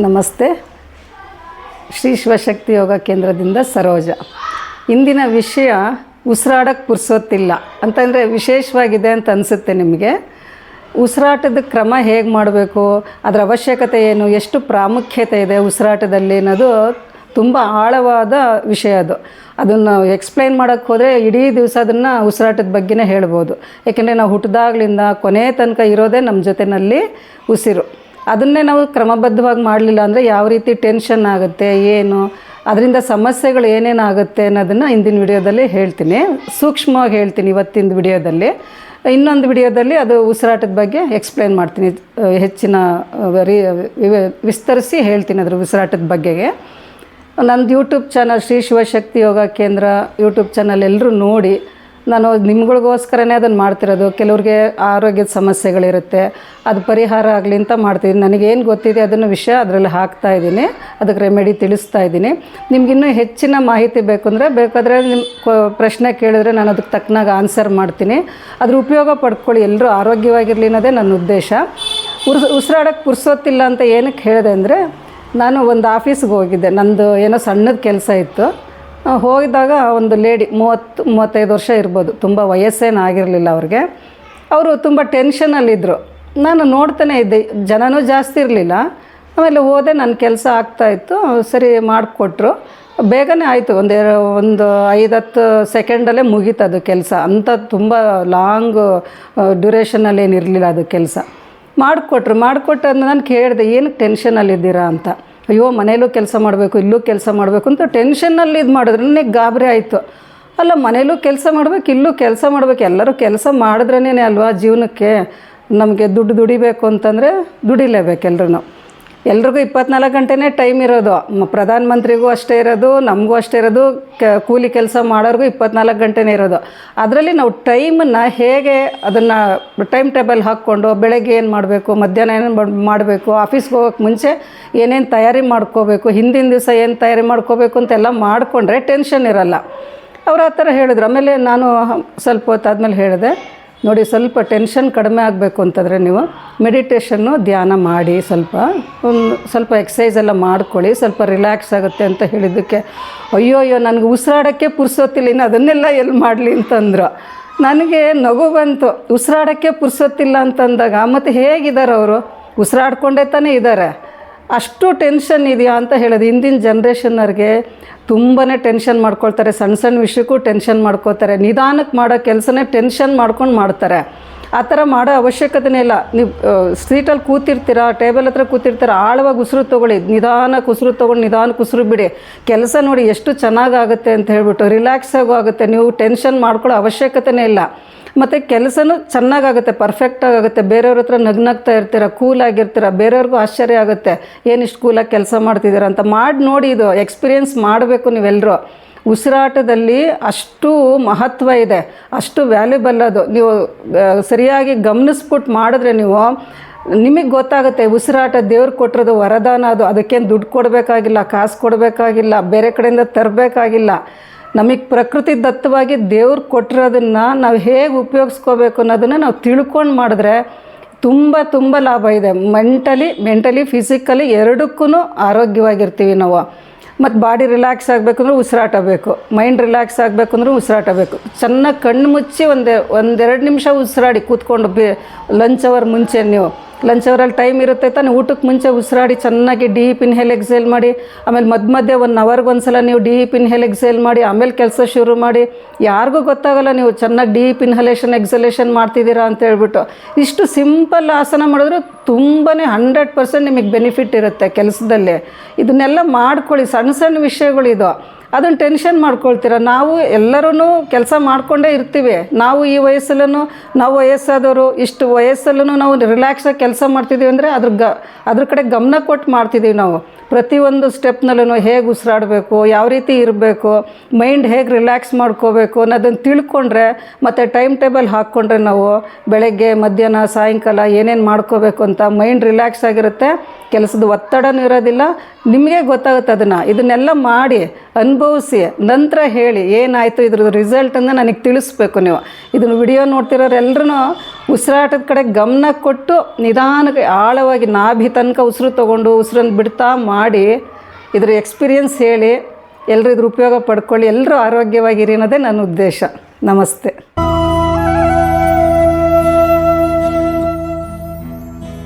ನಮಸ್ತೆ. ಶ್ರೀ ಶಿವಶಕ್ತಿ ಯೋಗ ಕೇಂದ್ರದಿಂದ ಸರೋಜ. ಇಂದಿನ ವಿಷಯ ಉಸಿರಾಡಕ್ಕೆ ಪುರ್ಸೋತಿಲ್ಲ ಅಂತಂದರೆ ವಿಶೇಷವಾಗಿದೆ ಅಂತ ಅನಿಸುತ್ತೆ ನಿಮಗೆ. ಉಸಿರಾಟದ ಕ್ರಮ ಹೇಗೆ ಮಾಡಬೇಕು? ಅದರ ಅವಶ್ಯಕತೆ ಏನು? ಎಷ್ಟು ಪ್ರಾಮುಖ್ಯತೆ ಇದೆ ಉಸಿರಾಟದಲ್ಲಿ ಅನ್ನೋದು ತುಂಬ ಆಳವಾದ ವಿಷಯ ಅದು. ಅದನ್ನು ಎಕ್ಸ್ಪ್ಲೈನ್ ಮಾಡೋಕ್ಕೆ ಹೋದರೆ ಇಡೀ ದಿವಸ ಅದನ್ನು ಉಸಿರಾಟದ ಬಗ್ಗೆನೇ ಹೇಳ್ಬೋದು. ಏಕೆಂದರೆ ನಾವು ಹುಟ್ಟಿದಾಗ್ಲಿಂದ ಕೊನೆ ತನಕ ಇರೋದೇ ನಮ್ಮ ಜೊತೆಯಲ್ಲಿ ಉಸಿರು. ಅದನ್ನೇ ನಾವು ಕ್ರಮಬದ್ಧವಾಗಿ ಮಾಡಲಿಲ್ಲ ಅಂದರೆ ಯಾವ ರೀತಿ ಟೆನ್ಷನ್ ಆಗುತ್ತೆ, ಏನು, ಅದರಿಂದ ಸಮಸ್ಯೆಗಳು ಏನೇನಾಗುತ್ತೆ ಅನ್ನೋದನ್ನು ಇಂದಿನ ವಿಡಿಯೋದಲ್ಲಿ ಹೇಳ್ತೀನಿ. ಸೂಕ್ಷ್ಮವಾಗಿ ಹೇಳ್ತೀನಿ ಇವತ್ತಿನ ವಿಡಿಯೋದಲ್ಲಿ. ಇನ್ನೊಂದು ವಿಡಿಯೋದಲ್ಲಿ ಅದು ಉಸಿರಾಟದ ಬಗ್ಗೆ ಎಕ್ಸ್ಪ್ಲೇನ್ ಮಾಡ್ತೀನಿ. ಹೆಚ್ಚಿನ ರೀ ವಿಸ್ತರಿಸಿ ಹೇಳ್ತೀನಿ ಅದ್ರ ಉಸಿರಾಟದ ಬಗ್ಗೆಗೆ. ನಂದು YouTube channel Shri Shivashakti Yoga Kendra YouTube channel ಎಲ್ಲರೂ ನೋಡಿ ನಾನು ನಿಮ್ಗಳಿಗೋಸ್ಕರನೇ ಅದನ್ನು ಮಾಡ್ತಿರೋದು. ಕೆಲವ್ರಿಗೆ ಆರೋಗ್ಯದ ಸಮಸ್ಯೆಗಳಿರುತ್ತೆ. ಅದು ಪರಿಹಾರ ಆಗಲಿ ಅಂತ ಮಾಡ್ತಿದ್ದೀನಿ ನನಗೇನು ಗೊತ್ತಿದೆ ಅದನ್ನು ವಿಷಯ ಅದರಲ್ಲಿ ಹಾಕ್ತಾ ಇದ್ದೀನಿ. ಅದಕ್ಕೆ ರೆಮಿಡಿ ತಿಳಿಸ್ತಾ ಇದ್ದೀನಿ. ನಿಮ್ಗಿನ್ನೂ ಹೆಚ್ಚಿನ ಮಾಹಿತಿ ಬೇಕು ಅಂದರೆ ಬೇಕಾದರೆ ನಿಮ್ಮ ಪ್ರಶ್ನೆ ಕೇಳಿದ್ರೆ ನಾನು ಅದಕ್ಕೆ ತಕ್ಕನಾಗ ಆನ್ಸರ್ ಮಾಡ್ತೀನಿ. ಅದ್ರ ಉಪಯೋಗ ಪಡ್ಕೊಳ್ಳಿ. ಎಲ್ಲರೂ ಆರೋಗ್ಯವಾಗಿರಲಿ ಅನ್ನೋದೇ ನನ್ನ ಉದ್ದೇಶ. ಉಸ್ ಉಸಿರಾಡೋಕ್ಕೆ ಪುರ್ಸೋತಿಲ್ಲ ಅಂತ ಏನಕ್ಕೆ ಹೇಳಿದೆ ಅಂದರೆ, ನಾನು ಒಂದು ಆಫೀಸ್ಗೆ ಹೋಗಿದ್ದೆ. ನಂದು ಏನೋ ಸಣ್ಣದ ಕೆಲಸ ಇತ್ತು. ಆ, ಹೋಗಿದ್ದಾಗ ಒಂದು ಲೇಡಿ ಮೂವತ್ತು ಮೂವತ್ತೈದು ವರ್ಷ ಇರ್ಬೋದು. ತುಂಬ ವಯಸ್ಸೇನು ಆಗಿರಲಿಲ್ಲ ಅವ್ರಿಗೆ. ಅವರು ತುಂಬ ಟೆನ್ಷನಲ್ಲಿದ್ದರು ನಾನು ನೋಡ್ತಾನೆ ಇದ್ದೆ. ಜನನೂ ಜಾಸ್ತಿ ಇರಲಿಲ್ಲ. ಆಮೇಲೆ ಹೋದೆ ನನ್ನ ಕೆಲಸ ಆಗ್ತಾಯಿತ್ತು ಸರಿ ಮಾಡಿಕೊಟ್ರು. ಬೇಗನೆ ಆಯಿತು. ಒಂದು ಒಂದು ಐದು ಹತ್ತು ಸೆಕೆಂಡಲ್ಲೇ ಮುಗೀತು ಅದು ಕೆಲಸ. ಅಂಥ ತುಂಬ ಲಾಂಗ್ ಡ್ಯೂರೇಷನಲ್ಲಿ ಏನಿರಲಿಲ್ಲ ಅದು ಕೆಲಸ. ಮಾಡಿಕೊಟ್ರು. ಮಾಡಿಕೊಟ್ಟು ನಾನು ಕೇಳಿದೆ ಏನಕ್ಕೆ ಟೆನ್ಷನಲ್ಲಿದ್ದೀರಾ ಅಂತ. ಅಯ್ಯೋ ಮನೇಲೂ ಕೆಲಸ ಮಾಡಬೇಕು, ಇಲ್ಲೂ ಕೆಲಸ ಮಾಡಬೇಕು ಅಂತ ಟೆನ್ಷನ್ನಲ್ಲಿ ಇದು ಮಾಡಿದ್ರೆ ಗಾಬರಿ ಆಯಿತು. ಅಲ್ಲ ಮನೇಲೂ ಕೆಲಸ ಮಾಡಬೇಕು, ಇಲ್ಲೂ ಕೆಲಸ ಮಾಡಬೇಕು, ಎಲ್ಲರೂ ಕೆಲಸ ಮಾಡಿದ್ರೇ ಅಲ್ವಾ ಜೀವನಕ್ಕೆ? ನಮಗೆ ದುಡ್ಡು ದುಡಿಬೇಕು ಅಂತಂದರೆ ದುಡಿಲೇಬೇಕು ಎಲ್ರೂ ಎಲ್ರಿಗೂ ಇಪ್ಪತ್ನಾಲ್ಕು ಗಂಟೆನೇ ಟೈಮ್ ಇರೋದು. ಪ್ರಧಾನಮಂತ್ರಿಗೂ ಪ್ರಧಾನ ಮಂತ್ರಿಗೂ ಅಷ್ಟೇ ಇರೋದು, ನಮಗೂ ಅಷ್ಟೇ ಇರೋದು ಕೂಲಿ ಕೆಲಸ ಮಾಡೋರಿಗೂ ಇಪ್ಪತ್ನಾಲ್ಕು ಗಂಟೆನೇ ಇರೋದು. ಅದರಲ್ಲಿ ನಾವು ಟೈಮನ್ನು ಹೇಗೆ ಅದನ್ನು ಟೈಮ್ ಟೇಬಲ್ ಹಾಕ್ಕೊಂಡು ಬೆಳಗ್ಗೆ ಏನು ಮಾಡಬೇಕು, ಮಧ್ಯಾಹ್ನ ಏನು ಮಾಡಬೇಕು, ಆಫೀಸ್ಗೆ ಹೋಗೋಕ್ಕೆ ಮುಂಚೆ ಏನೇನು ತಯಾರಿ ಮಾಡ್ಕೋಬೇಕು, ಹಿಂದಿನ ದಿವಸ ಏನು ತಯಾರಿ ಮಾಡ್ಕೋಬೇಕು ಅಂತೆಲ್ಲ ಮಾಡಿಕೊಂಡ್ರೆ ಟೆನ್ಷನ್ ಇರಲ್ಲ. ಅವ್ರು ಆ ಥರ ಹೇಳಿದ್ರು. ಆಮೇಲೆ ನಾನು ಸ್ವಲ್ಪ ಹೊತ್ತಾದ್ಮೇಲೆ ಹೇಳಿದೆ. ನೋಡಿ, ಸ್ವಲ್ಪ ಟೆನ್ಷನ್ ಕಡಿಮೆ ಆಗಬೇಕು ಅಂತಂದರೆ ನೀವು ಮೆಡಿಟೇಷನ್ನು ಧ್ಯಾನ ಮಾಡಿ ಸ್ವಲ್ಪ. ಒಂದು ಸ್ವಲ್ಪ ಎಕ್ಸಸೈಸ್ ಎಲ್ಲ ಮಾಡ್ಕೊಳ್ಳಿ, ಸ್ವಲ್ಪ ರಿಲ್ಯಾಕ್ಸ್ ಆಗುತ್ತೆ ಅಂತ ಹೇಳಿದ್ದಕ್ಕೆ, ಅಯ್ಯೋ ಅಯ್ಯೋ, ನನಗೆ ಉಸಿರಾಡೋಕ್ಕೆ ಪುರ್ಸೊತ್ತಿಲ್ಲ, ಇನ್ನು ಅದನ್ನೆಲ್ಲ ಎಲ್ಲಿ ಮಾಡಲಿ? ಅಂತಂದ್ರು, ನನಗೆ ನಗು ಬಂತು, ಉಸಿರಾಡೋಕ್ಕೆ ಪುರ್ಸೊತ್ತಿಲ್ಲ ಅಂತಂದಾಗ, ಮತ್ತು ಹೇಗಿದ್ದಾರೆ ಅವರು? ಉಸಿರಾಡ್ಕೊಂಡೇ ತಾನೇ ಇದ್ದಾರೆ. ಅಷ್ಟು ಟೆನ್ಷನ್ ಇದೆಯಾ ಅಂತ ಹೇಳೋದು. ಹಿಂದಿನ ಜನ್ರೇಷನ್ನವ್ರಿಗೆ ತುಂಬಾ ಟೆನ್ಷನ್ ಮಾಡ್ಕೊಳ್ತಾರೆ. ಸಣ್ಣ ಸಣ್ಣ ವಿಷಯಕ್ಕೂ ಟೆನ್ಷನ್ ಮಾಡ್ಕೋತಾರೆ ನಿಧಾನಕ್ಕೆ ಮಾಡೋ ಕೆಲಸನೇ ಟೆನ್ಷನ್ ಮಾಡ್ಕೊಂಡು ಮಾಡ್ತಾರೆ. ಆ ಥರ ಮಾಡೋ ಅವಶ್ಯಕತೆನೇ ಇಲ್ಲ. ನೀವು ಸೀಟಲ್ಲಿ ಕೂತಿರ್ತೀರಾ ಟೇಬಲ್ ಹತ್ರ ಕೂತಿರ್ತೀರ, ಆಳವಾಗಿ ಉಸಿರು ತೊಗೊಳ್ಳಿ. ನಿಧಾನಕ್ಕೆ ಉಸಿರು ತೊಗೊಂಡು ನಿಧಾನಕ್ಕೆ ಉಸಿರು ಬಿಡಿ. ಕೆಲಸ ನೋಡಿ ಎಷ್ಟು ಚೆನ್ನಾಗಾಗುತ್ತೆ ಅಂತ ಹೇಳ್ಬಿಟ್ಟು ರಿಲ್ಯಾಕ್ಸ್ ಆಗೋ ಆಗುತ್ತೆ. ನೀವು ಟೆನ್ಷನ್ ಮಾಡ್ಕೊಳ್ಳೋ ಅವಶ್ಯಕತೆನೇ ಇಲ್ಲ. ಮತ್ತು ಕೆಲಸನೂ ಚೆನ್ನಾಗಾಗುತ್ತೆ ಪರ್ಫೆಕ್ಟಾಗಿ ಆಗುತ್ತೆ ಬೇರೆಯವ್ರ ಹತ್ರ ನಗ್ನಗ್ತಾ ಇರ್ತೀರ ಕೂಲಾಗಿರ್ತೀರ ಬೇರೆಯವ್ರಿಗೂ ಆಶ್ಚರ್ಯ ಆಗುತ್ತೆ. ಏನಿಷ್ಟು ಕೂಲಾಗಿ ಕೆಲಸ ಮಾಡ್ತಿದ್ದೀರ ಅಂತ ಮಾಡಿ ನೋಡಿ ಇದು ಎಕ್ಸ್ಪೀರಿಯೆನ್ಸ್ ಮಾಡಬೇಕು ನೀವೆಲ್ಲರೂ ಉಸಿರಾಟದಲ್ಲಿ ಅಷ್ಟು ಮಹತ್ವ ಇದೆ, ಅಷ್ಟು ವ್ಯಾಲ್ಯೂಬಲ್ ಅದು. ನೀವು ಸರಿಯಾಗಿ ಗಮನಿಸ್ಬಿಟ್ಟು ಮಾಡಿದ್ರೆ ನೀವು, ನಿಮಗೆ ಗೊತ್ತಾಗುತ್ತೆ ಉಸಿರಾಟ ದೇವ್ರು ಕೊಟ್ಟಿರೋದು ವರದಾನ ಅದು. ಅದಕ್ಕೇನು ದುಡ್ಡು ಕೊಡಬೇಕಾಗಿಲ್ಲ, ಕಾಸು ಕೊಡಬೇಕಾಗಿಲ್ಲ, ಬೇರೆ ಕಡೆಯಿಂದ ತರಬೇಕಾಗಿಲ್ಲ. ನಮಗೆ ಪ್ರಕೃತಿ ದತ್ತವಾಗಿ ದೇವ್ರು ಕೊಟ್ಟಿರೋದನ್ನು ನಾವು ಹೇಗೆ ಉಪಯೋಗಿಸ್ಕೋಬೇಕು ಅನ್ನೋದನ್ನು ನಾವು ತಿಳ್ಕೊಂಡು ಮಾಡಿದ್ರೆ ತುಂಬ ತುಂಬ ಲಾಭ ಇದೆ. ಮೆಂಟಲಿ ಮೆಂಟಲಿ ಫಿಸಿಕಲಿ ಎರಡಕ್ಕೂ ಆರೋಗ್ಯವಾಗಿರ್ತೀವಿ ನಾವು. ಮತ್ತು ಬಾಡಿ ರಿಲ್ಯಾಕ್ಸ್ ಆಗಬೇಕಂದ್ರೆ ಉಸಿರಾಟ ಬೇಕು ಮೈಂಡ್ ರಿಲ್ಯಾಕ್ಸ್ ಆಗಬೇಕಂದ್ರೂ ಉಸಿರಾಟ ಬೇಕು ಚೆನ್ನಾಗಿ ಕಣ್ಣು ಮುಚ್ಚಿ ಒಂದು, ಒಂದೆರಡು ನಿಮಿಷ ಉಸಿರಾಡಿ ಕೂತ್ಕೊಂಡು ಬಿ ಲಂಚ್ ಅವರ್ ಮುಂಚೆ ನೀವು. ಲಂಚ್ ಅವರಲ್ಲಿ ಟೈಮ್ ಇರುತ್ತೆ ತಾನೆ. ಊಟಕ್ಕೆ ಮುಂಚೆ ಉಸಿರಾಡಿ ಚೆನ್ನಾಗಿ ಡೀಪ್ ಇನ್ಹೇಲ್ ಎಕ್ಸೇಲ್ ಮಾಡಿ, ಆಮೇಲೆ ಮಧ್ಯ ಮಧ್ಯೆ ಒನ್ ಅವರ್ಗೆ ಒಂದ್ಸಲ ನೀವು ಡೀಪ್ ಇನ್ಹೇಲ್ ಎಕ್ಸೇಲ್ ಮಾಡಿ, ಆಮೇಲೆ ಕೆಲಸ ಶುರು ಮಾಡಿ, ಯಾರಿಗೂ ಗೊತ್ತಾಗಲ್ಲ ನೀವು ಚೆನ್ನಾಗಿ ಡೀಪ್ ಇನ್ಹಲೇಷನ್ ಎಕ್ಸಲೇಷನ್ ಮಾಡ್ತಿದ್ದೀರಾ ಅಂತ ಹೇಳ್ಬಿಟ್ಟು. ಇಷ್ಟು ಸಿಂಪಲ್ ಆಸನ ಮಾಡಿದ್ರು ತುಂಬಾ ಹಂಡ್ರೆಡ್ ಪರ್ಸೆಂಟ್ ನಿಮಗೆ ಬೆನಿಫಿಟ್ ಇರುತ್ತೆ ಕೆಲಸದಲ್ಲಿ. ಇದನ್ನೆಲ್ಲ ಮಾಡ್ಕೊಳ್ಳಿ. ಸಣ್ಣ ಸಣ್ಣ ವಿಷಯಗಳಿದು. ಅದನ್ನು ಟೆನ್ಷನ್ ಮಾಡ್ಕೊಳ್ತೀರ. ನಾವು ಎಲ್ಲರೂ ಕೆಲಸ ಮಾಡಿಕೊಂಡೇ ಇರ್ತೀವಿ. ನಾವು ಈ ವಯಸ್ಸಲ್ಲೂ ನಾವು ವಯಸ್ಸಾದವರು, ಇಷ್ಟು ವಯಸ್ಸಲ್ಲೂ ನಾವು ರಿಲ್ಯಾಕ್ಸಾಗಿ ಕೆಲಸ ಮಾಡ್ತಿದ್ದೀವಿ ಅಂದರೆ ಅದ್ರ ಗ, ಅದ್ರ ಕಡೆ ಗಮನ ಕೊಟ್ಟು ಮಾಡ್ತಿದ್ದೀವಿ ನಾವು. ಪ್ರತಿಯೊಂದು ಸ್ಟೆಪ್ನಲ್ಲೂ ಹೇಗೆ ಉಸಿರಾಡಬೇಕು, ಯಾವ ರೀತಿ ಇರಬೇಕು ಮೈಂಡ್ ಹೇಗೆ ರಿಲ್ಯಾಕ್ಸ್ ಮಾಡ್ಕೋಬೇಕು ಅನ್ನೋದನ್ನು ತಿಳ್ಕೊಂಡ್ರೆ, ಮತ್ತು ಟೈಮ್ ಟೇಬಲ್ ಹಾಕ್ಕೊಂಡ್ರೆ ನಾವು ಬೆಳಗ್ಗೆ, ಮಧ್ಯಾಹ್ನ, ಸಾಯಂಕಾಲ ಏನೇನು ಮಾಡ್ಕೋಬೇಕು ಅಂತ ಮೈಂಡ್ ರಿಲ್ಯಾಕ್ಸ್ ಆಗಿರುತ್ತೆ. ಕೆಲಸದ ಒತ್ತಡನೂ ಇರೋದಿಲ್ಲ. ನಿಮಗೆ ಗೊತ್ತಾಗುತ್ತೆ ಅದನ್ನು. ಇದನ್ನೆಲ್ಲ ಮಾಡಿ ಅನುಭವಿಸಿ, ನಂತರ ಹೇಳಿ ಏನಾಯಿತು, ಇದ್ರದ್ದು ರಿಸಲ್ಟನ್ನು ನನಗೆ ತಿಳಿಸ್ಬೇಕು ನೀವು. ಇದನ್ನು ವಿಡಿಯೋ ನೋಡ್ತಿರೋರೆಲ್ಲರೂ ಉಸಿರಾಟದ ಕಡೆ ಗಮನ ಕೊಟ್ಟು ನಿಧಾನಕ್ಕೆ ಆಳವಾಗಿ ನಾಭಿ ತನಕ ಉಸಿರು ತೊಗೊಂಡು ಉಸಿರನ್ನು ಬಿಡ್ತಾ ಮಾಡಿ, ಇದ್ರ ಎಕ್ಸ್ಪೀರಿಯನ್ಸ್ ಹೇಳಿ ಎಲ್ಲರೂ ಇದ್ರ ಉಪಯೋಗ ಪಡ್ಕೊಳ್ಳಿ ಎಲ್ಲರೂ ಆರೋಗ್ಯವಾಗಿರಿ ಅನ್ನೋದೇ ನನ್ನ ಉದ್ದೇಶ. ನಮಸ್ತೆ.